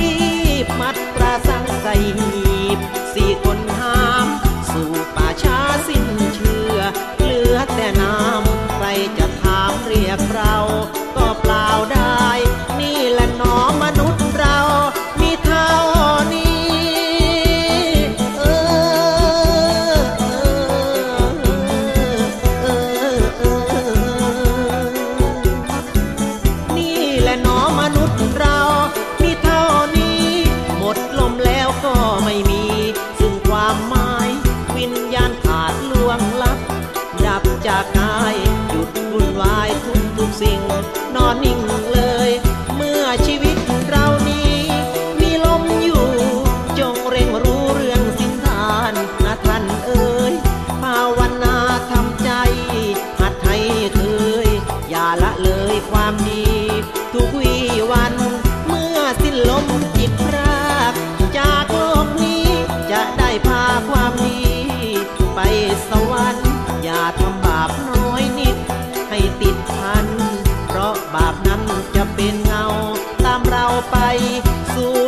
ีพ มัดปราสังใส่หีบสี่คนห้าม สู่ป่าช้าสิ้นเชื่อ เหลือแต่น้ำใครจะถามเรียกเรา ก็เปล่าได้ จากกายหยุดวุ่นวายทุกทุกสิ่ง นอนนิ่งเลย เมื่อชีวิตเรานี้ มีลมอยู่ จงเร่งรู้เรื่องสิ้นทานนะท่านเอ๋ยภาวนาทำใจ หัดให้เคย อย่าละเลยความดี ทุกวีวัน เมื่อสิ้นลมจิตรากจากโลกนี้จะได้พาความ ไปสู่